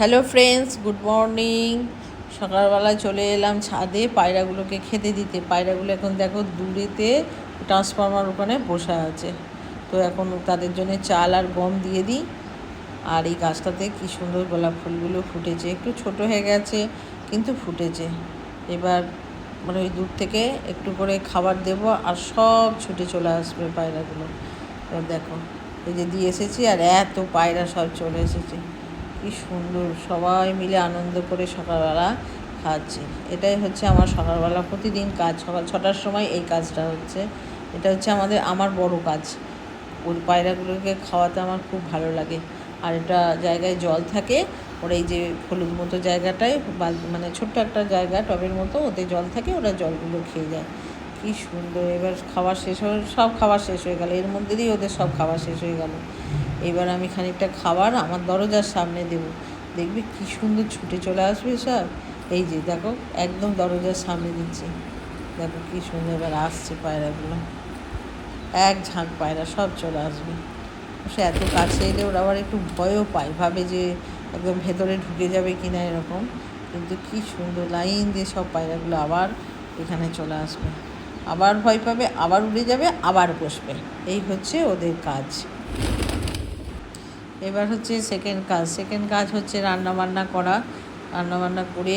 Hello friends, good morning. সকালবেলা চলে এলাম ছাদে পায়রাগুলোকে খেতে দিতে। পায়রাগুলো এখন দেখো দূরেতে ট্রান্সফরমার ওখানে বসে আছে। তো এখন তাদের জন্য চাল আর গম দিয়ে দিই। আর এই গাছটাতে কি সুন্দর গোলাপ ফুলগুলো ফুটেছে। একটু ছোট হয়ে গেছে, কিন্তু ফুটেছে। এবার মানে ওই দূর থেকে একটু করে খাবার দেব আর সব ছুটে চলে আসবে পায়রাগুলো। এবার দেখো, এই যে দিয়ে এসেছি আর এত পায়রা সব চলে এসেছে। কি সুন্দর, সবাই মিলে আনন্দ করে সকালবেলা খাচ্ছি। এটাই হচ্ছে আমার সকালবেলা প্রতিদিন কাজ। সকাল ছটার সময় এই কাজটা হচ্ছে। এটা হচ্ছে আমাদের, আমার বড় কাজ। ওই পায়রাগুলোকে খাওয়াতে আমার খুব ভালো লাগে। আর এটা জায়গায় জল থাকে, ওরা এই যে হলুদ মতো জায়গাটায় মানে ছোট্ট একটা জায়গা, টবের মতো, ওতে জল থাকে, ওরা জলগুলো খেয়ে যায়। কি সুন্দর, এবার খাবার শেষ হয়ে, সব খাবার শেষ হয়ে গেল। এর মধ্যে দিয়েই ওদের সব খাবার শেষ হয়ে গেল। এবার আমি খানিকটা খাবার আমার দরজার সামনে দেব। দেখবি কি সুন্দর ছুটে চলে আসবে সব এই যে, দেখো, একদম দরজার সামনে দিচ্ছি। দেখো কি সুন্দর এবার আসছে পায়রাগুলো। এক ঝাঁক পায়রা, সব চলে আসবে। সে এত কাছে এলে ওরা আবার একটু ভয়ও পায়, ভাবে যে একদম ভেতরে ঢুকে যাবে কিনা এরকম। কিন্তু কি সুন্দর লাইন দিয়ে সব পায়রাগুলো আবার এখানে চলে আসবে। আবার ভয় পাবে, আবার উড়ে যাবে, আবার বসবে। এই হচ্ছে ওদের কাজ। এবার হচ্ছে সেকেন্ড কাজ। সেকেন্ড কাজ হচ্ছে রান্না বান্না করা রান্না বান্না করে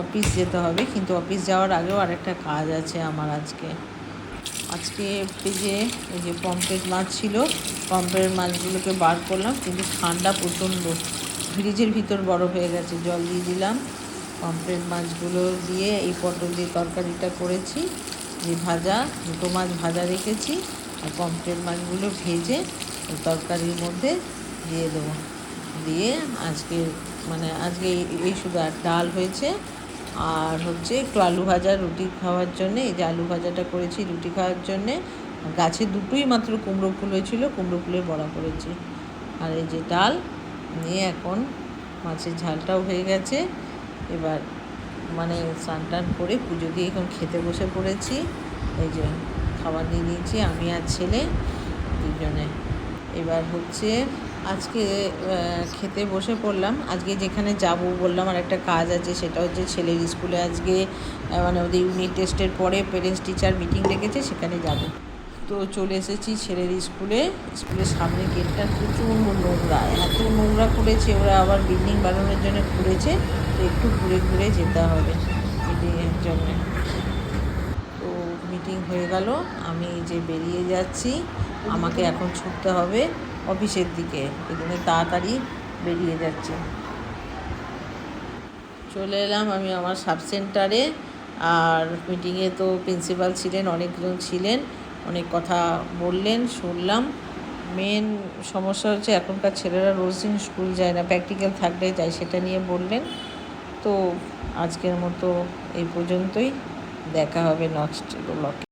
অফিস যেতে হবে। কিন্তু অফিস যাওয়ার আগেও আরেকটা কাজ আছে আমার আজকে। আজকে ফ্রিজে এই যে পম্পেট মাছ ছিল, পম্পের মাছগুলোকে বার করলাম। কিন্তু ঠান্ডা প্রচণ্ড। ফ্রিজের ভিতর বড় হয়ে গেছে, জল দিয়ে দিলাম। পম্পেট মাছগুলো দিয়ে এই পটল দিয়ে তরকারিটা করেছি। যে ভাজা, দুটো মাছ ভাজা রেখেছি। আর পম্পেট মাছগুলো ভেজে তরকারির মধ্যে দিয়ে দেবো। দিয়ে আজকে মানে আজকে এই- শুধু আর ডাল হয়েছে। আর হচ্ছে একটু আলু ভাজা রুটি খাওয়ার জন্যে, এই যে আলু ভাজাটা করেছি রুটি খাওয়ার জন্যে, গাছে দুটোই মাত্র কুমড়ো ফুল হয়েছিল, কুমড়ো ফুলের বড়া করেছি। আর এই যে ডাল, নিয়ে এখন মাছের ঝালটাও হয়ে গেছে। এবার মানে স্নান টান করে পুজো দিয়ে এখন খেতে বসে পড়েছি। এই যে খাবার নিয়ে নিয়েছি, আমি আর ছেলে দুজনে। এবার হচ্ছে আজকে খেতে বসে পড়লাম। আজকে যেখানে যাব বললাম আর একটা কাজ আছে, সেটা হচ্ছে ছেলের স্কুলে আজকে মানে ওদের ইউনিট টেস্টের পরে পেরেন্টস টিচার মিটিং ডেকেছে, সেখানে যাব। তো চলে এসেছি ছেলের স্কুলে। স্কুলের সামনে গেটটা প্রচুর নোংরা, এত নোংরা করেছে, ওরা আবার বিল্ডিং বানানোর জন্য খুঁড়েছে তো একটু ঘুরে ঘুরে যেতে হবে মিটিংয়ের জন্য। তো মিটিং হয়ে গেল, আমি যে বেরিয়ে যাচ্ছি, আমাকে এখন ছুটতে হবে। অফিসের দিকে জন্য তাড়াতাড়ি বেরিয়ে যাচ্ছে। চলে এলাম আমি আমার সাব সেন্টারে আর মিটিংয়ে তো প্রিন্সিপাল ছিলেন, অনেকজন ছিলেন, অনেক কথা বললেন, শুনলাম। মেন সমস্যা হচ্ছে এখনকার ছেলেরা রোজ দিন স্কুল যায় না, প্র্যাকটিক্যাল থাকলে যায়, সেটা নিয়ে বললেন। তো আজকের মতো এই পর্যন্তই, দেখা হবে নেক্সট ব্লকে